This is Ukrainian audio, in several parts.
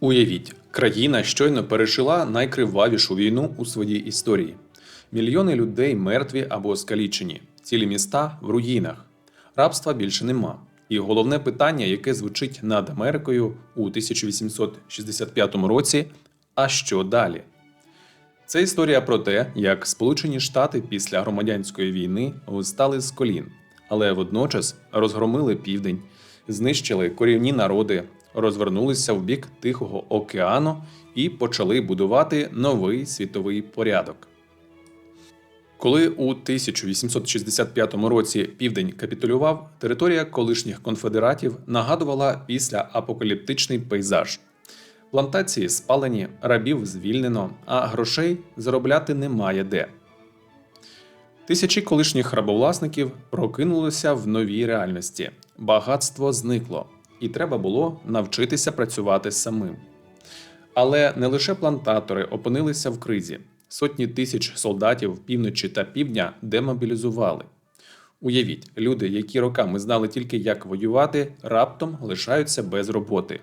Уявіть, країна щойно пережила найкривавішу війну у своїй історії. Мільйони людей мертві або скалічені, цілі міста в руїнах. Рабства більше нема. І головне питання, яке звучить над Америкою у 1865 році: а що далі? Це історія про те, як Сполучені Штати після громадянської війни встали з колін, але водночас розгромили південь, знищили корінні народи, розвернулися в бік Тихого океану і почали будувати новий світовий порядок. Коли у 1865 році південь капітулював, територія колишніх конфедератів нагадувала післяапокаліптичний пейзаж. Плантації спалені, рабів звільнено, а грошей заробляти немає де. Тисячі колишніх рабовласників прокинулися в новій реальності. Багатство зникло, і треба було навчитися працювати самим. Але не лише плантатори опинилися в кризі. Сотні тисяч солдатів півночі та півдня демобілізували. Уявіть, люди, які роками знали тільки як воювати, раптом лишаються без роботи.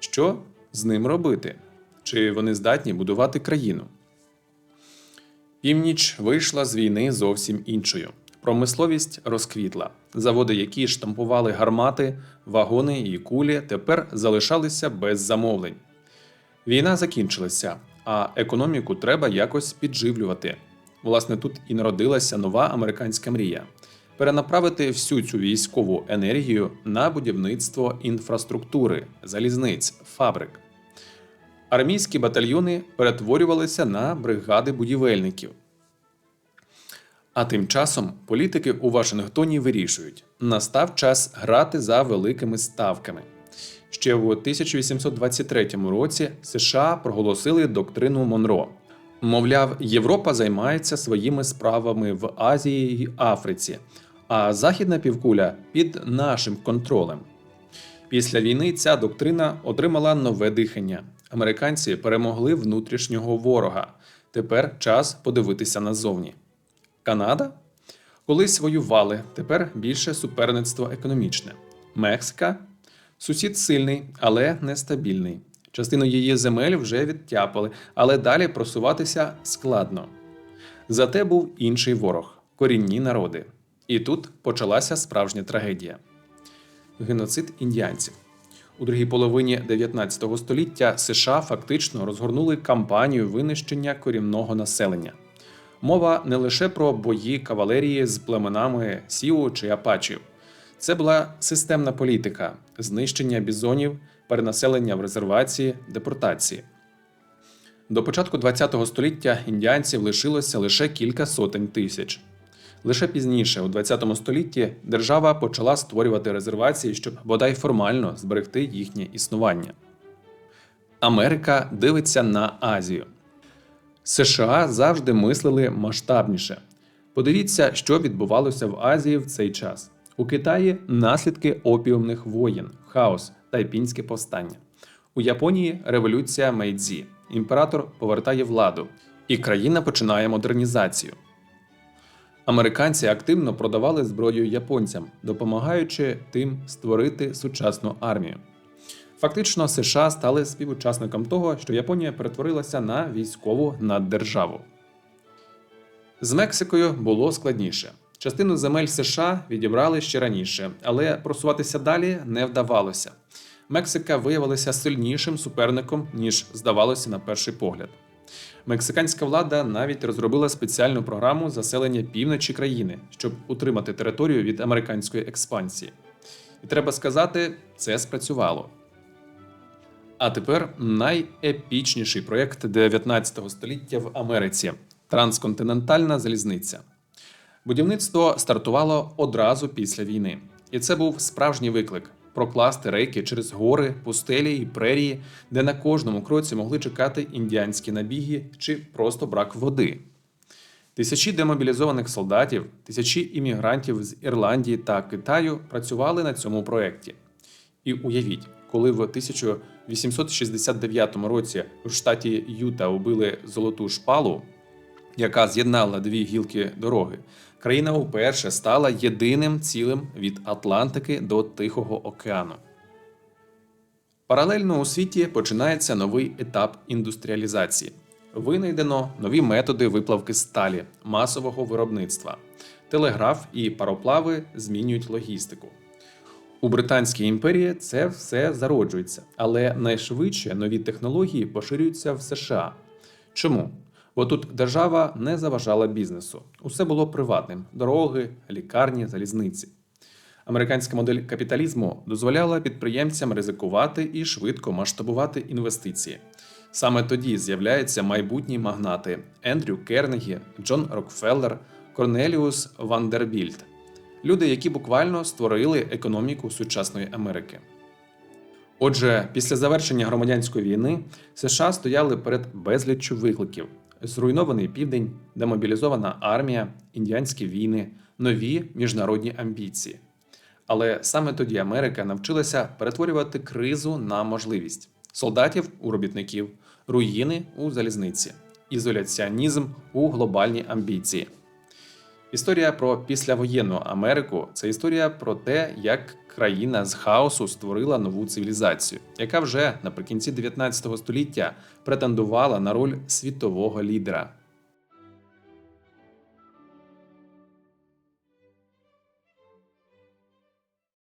Що з ним робити? Чи вони здатні будувати країну? Північ вийшла з війни зовсім іншою. Промисловість розквітла. Заводи, які штампували гармати, вагони і кулі, тепер залишалися без замовлень. Війна закінчилася, а економіку треба якось підживлювати. Власне, тут і народилася нова американська мрія перенаправити всю цю військову енергію на будівництво інфраструктури, залізниць, фабрик. Армійські батальйони перетворювалися на бригади будівельників. А тим часом політики у Вашингтоні вирішують: настав час грати за великими ставками. Ще в 1823 році США проголосили доктрину Монро. Мовляв, Європа займається своїми справами в Азії й Африці, а Західна півкуля під нашим контролем. Після війни ця доктрина отримала нове дихання. Американці перемогли внутрішнього ворога. Тепер час подивитися назовні. Канада? Колись воювали, тепер більше суперництво економічне. Мексика сусід сильний, але нестабільний. Частину її земель вже відтяпали, але далі просуватися складно. Зате був інший ворог корінні народи. І тут почалася справжня трагедія геноцид індіанців. У другій половині 19 століття США фактично розгорнули кампанію винищення корінного населення. Мова не лише про бої кавалерії з племенами Сіу чи Апачів. Це була системна політика знищення бізонів, перенаселення в резервації, депортації. До початку ХХ століття індіанців лишилося лише кілька сотень тисяч. Лише пізніше, у ХХ столітті, держава почала створювати резервації, щоб бодай формально зберегти їхнє існування. Америка дивиться на Азію. США завжди мислили масштабніше. Подивіться, що відбувалося в Азії в цей час. У Китаї наслідки опіумних воєн, хаос тайпінське повстання. У Японії революція Мейдзі. Імператор повертає владу, і країна починає модернізацію. Американці активно продавали зброю японцям, допомагаючи тим створити сучасну армію. Фактично, США стали співучасником того, що Японія перетворилася на військову наддержаву. З Мексикою було складніше. Частину земель США відібрали ще раніше, але просуватися далі не вдавалося. Мексика виявилася сильнішим суперником, ніж здавалося на перший погляд. Мексиканська влада навіть розробила спеціальну програму заселення півночі країни, щоб утримати територію від американської експансії. І треба сказати, це спрацювало. А тепер найепічніший проєкт 19 століття в Америці трансконтинентальна залізниця. Будівництво стартувало одразу після війни, і це був справжній виклик прокласти рейки через гори, пустелі і прерії, де на кожному кроці могли чекати індіанські набіги чи просто брак води. Тисячі демобілізованих солдатів, тисячі іммігрантів з Ірландії та Китаю працювали на цьому проєкті. І уявіть, коли в 1869 році в штаті Юта убили золоту шпалу, яка з'єднала дві гілки дороги, країна вперше стала єдиним цілим від Атлантики до Тихого океану. Паралельно у світі починається новий етап індустріалізації. Винайдено нові методи виплавки сталі, масового виробництва. Телеграф і пароплави змінюють логістику. У Британській імперії це все зароджується, але найшвидше нові технології поширюються в США. Чому? Бо тут держава не заважала бізнесу. Усе було приватним: дороги, лікарні, залізниці. Американська модель капіталізму дозволяла підприємцям ризикувати і швидко масштабувати інвестиції. Саме тоді з'являються майбутні магнати Ендрю Кернегі, Джон Рокфеллер, Корнеліус Вандербільд люди, які буквально створили економіку сучасної Америки. Отже, після завершення громадянської війни США стояли перед безліччю викликів: зруйнований південь, демобілізована армія, індіанські війни, нові міжнародні амбіції. Але саме тоді Америка навчилася перетворювати кризу на можливість солдатів у робітників, руїни у залізниці, ізоляціонізм у глобальні амбіції. Історія про післявоєнну Америку це історія про те, як країна з хаосу створила нову цивілізацію, яка вже наприкінці 19 століття претендувала на роль світового лідера.